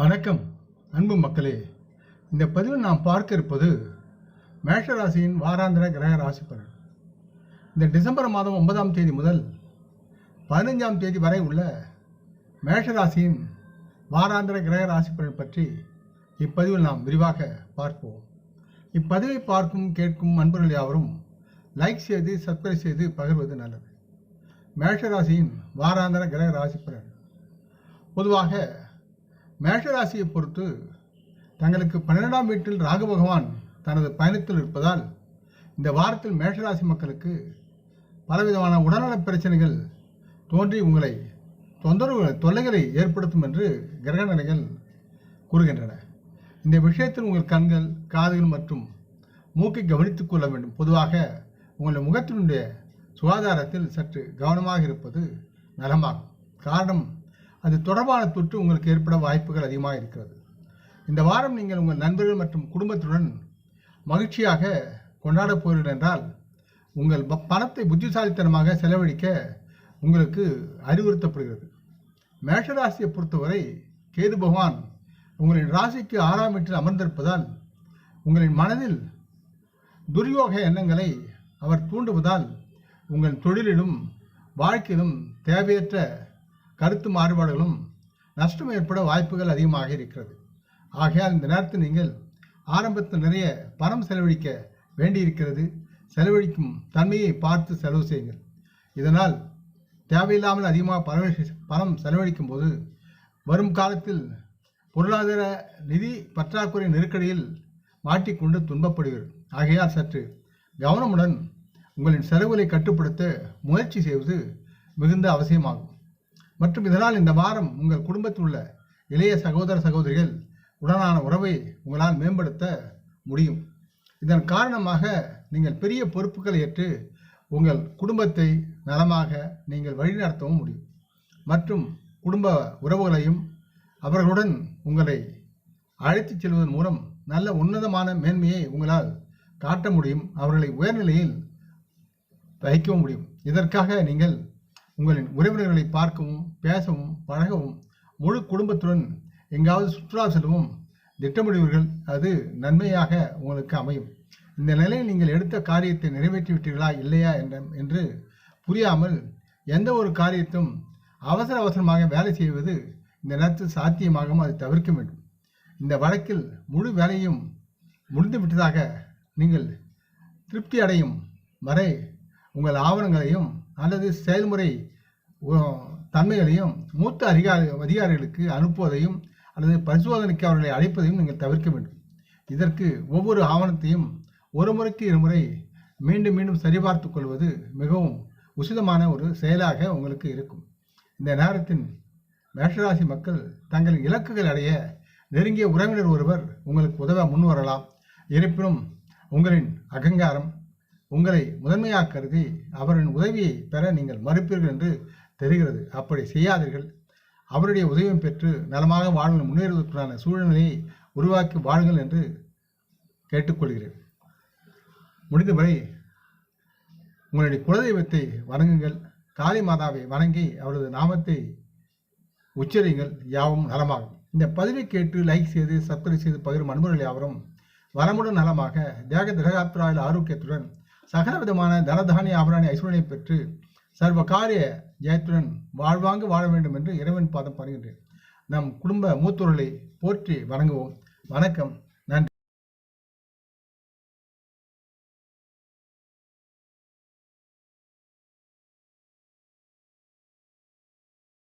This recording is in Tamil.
வணக்கம் அன்பு மக்களே. இந்த பதிவில் நாம் பார்க்க இருப்பது மேஷராசியின் வாராந்திர கிரக ராசி பலன் இந்த டிசம்பர் மாதம் ஒன்பதாம் தேதி முதல் பதினைஞ்சாம் தேதி வரை உள்ள மேஷராசியின் வாராந்திர கிரக ராசி பலன் பற்றி இப்பதிவில் நாம் விரிவாக பார்ப்போம். இப்பதிவை பார்க்கும் கேட்கும் அன்பர்கள் யாவரும் லைக் செய்து சப்ஸ்கிரைப் செய்து பகிர்வது நல்லது. மேஷராசியின் வாராந்திர கிரக ராசி பலன் பொதுவாக மேஷராசியை பொறுத்து தங்களுக்கு பன்னிரெண்டாம் வீட்டில் ராகு பகவான் தனது பயணத்தில் இருப்பதால் இந்த வாரத்தில் மேஷராசி மக்களுக்கு பலவிதமான உடல்நலப் பிரச்சனைகள் தோன்றி உங்களை தொந்தரவு தொல்லைகளை ஏற்படுத்தும் என்று கிரக நிலைகள் கூறுகின்றன. இந்த விஷயத்தில் உங்கள் கண்கள் காதுகள் மற்றும் மூக்கை கவனித்துக் கொள்ள வேண்டும். பொதுவாக உங்கள் முகத்தினுடைய சுகாதாரத்தில் சற்று கவனமாக இருப்பது நலமாகும். காரணம் அது தொடர்பான தொற்று உங்களுக்கு ஏற்பட வாய்ப்புகள் அதிகமாக இருக்கிறது. இந்த வாரம் நீங்கள் உங்கள் நண்பர்கள் மற்றும் குடும்பத்துடன் மகிழ்ச்சியாக கொண்டாடப் போகிறீர்கள் என்றால் உங்கள் ப- பணத்தை புத்திசாலித்தனமாக செலவழிக்க உங்களுக்கு அறிவுறுத்தப்படுகிறது. மேஷராசியை பொறுத்தவரை கேது பகவான் உங்களின் ராசிக்கு ஆறாம் வீட்டில் அமர்ந்திருப்பதால் உங்களின் மனதில் துர்யோக எண்ணங்களை அவர் தூண்டுவதால் உங்கள் தொழிலிலும் வாழ்க்கையிலும் தேவையற்ற கருத்து மாறுபாடுகளும் நஷ்டம் ஏற்பட வாய்ப்புகள் அதிகமாக இருக்கிறது. ஆகையால் இந்த நேரத்தில் நீங்கள் ஆரம்பத்தில் நிறைய பணம் செலவழிக்க வேண்டியிருக்கிறது. செலவழிக்கும் தன்மையை பார்த்து செலவு செய்யுங்கள். இதனால் தேவையில்லாமல் அதிகமாக பணம் பணம் செலவழிக்கும் போது வரும் காலத்தில் பொருளாதார நிதி பற்றாக்குறை நெருக்கடியில் மாட்டிக்கொண்டு துன்பப்படுகிறது ஆகையால் சற்று கவனமுடன் உங்களின் செலவுகளை கட்டுப்படுத்த முயற்சி செய்வது மிகுந்த அவசியமாகும். மற்றும் இதனால் இந்த வாரம் உங்கள் குடும்பத்தில் உள்ள இளைய சகோதர சகோதரிகள் உடனான உறவை உங்களால் மேம்படுத்த முடியும். இதன் காரணமாக நீங்கள் பெரிய பொறுப்புகளை ஏற்று உங்கள் குடும்பத்தை நலமாக நீங்கள் வழிநடத்தவும் முடியும். மற்றும் குடும்ப உறவுகளையும் அவர்களுடன் உங்களை அழைத்துச் செல்வதன் மூலம் நல்ல உன்னதமான மேன்மையை உங்களால் காட்ட முடியும். அவர்களை உயர்நிலையில் வைக்கவும் முடியும். இதற்காக நீங்கள் உங்களின் உறவினர்களை பார்க்கவும் பேசவும் பழகவும் முழு குடும்பத்துடன் எங்காவது சுற்றுலா செல்லவும் திட்டமிடுவீர்கள். அது நன்மையாக உங்களுக்கு அமையும். இந்த நிலையில் நீங்கள் எடுத்த காரியத்தை நிறைவேற்றி விட்டீர்களா இல்லையா என்ற என்று புரியாமல் எந்த ஒரு காரியத்தும் அவசர அவசரமாக வேலை செய்வது இந்த நேரத்தில் சாத்தியமாகவும் அதை தவிர்க்க வேண்டும். இந்த வழக்கில் முழு வேலையும் முடிந்து விட்டதாக நீங்கள் திருப்தி அடையும் வரை உங்கள் ஆவணங்களையும் அல்லது செயல்முறை தன்மைகளையும் மூத்த அதிகாரி அதிகாரிகளுக்கு அனுப்புவதையும் அல்லது பரிசோதனைக்கு அவர்களை அழைப்பதையும் நீங்கள் தவிர்க்க வேண்டும். இதற்கு ஒவ்வொரு ஆவணத்தையும் ஒரு முறைக்கு இருமுறை மீண்டும் மீண்டும் சரிபார்த்து கொள்வது மிகவும் உசிதமான ஒரு செயலாக உங்களுக்கு இருக்கும். இந்த நேரத்தின் மேஷராசி மக்கள் தங்கள் இலக்குகள் அடைய நெருங்கிய உறவினர் ஒருவர் உங்களுக்கு உதவ முன்வரலாம் இருப்பினும் உங்களின் அகங்காரம் உங்களை முதன்மையாக கருதி அவரின் உதவியை பெற நீங்கள் மறுப்பீர்கள் என்று தெரிகிறது. அப்படி செய்யாதீர்கள். அவருடைய உதவியும் பெற்று நலமாக வாழ்வில் முன்னேறுவதற்கான சூழ்நிலையை உருவாக்கி வாழுங்கள் என்று கேட்டுக்கொள்கிறேன். முடிந்தவரை உங்களுடைய குலதெய்வத்தை வணங்குங்கள். காளி மாதாவை வணங்கி அவரது நாமத்தை உச்சரிங்கள் யாவும் நலமாகும். இந்த பதிவை கேட்டு லைக் செய்து சப்ஸ்கிரைப் செய்து பகிரும் அன்பர்கள் யாவரும் வளமுடன் நலமாக தேக திரகாத்திராயில் ஆரோக்கியத்துடன் சகல விதமான தனதானிய ஆபராணி ஐஸ்வர்யம் பெற்று சர்வ காரிய ஜெயத்துடன் வாழ்வாங்கு வாழ வேண்டும் என்று இறைவன் பாதம் பணிகின்றேன் நம் குடும்ப மூத்தோர்களை போற்றி வணங்குவோம். வணக்கம்.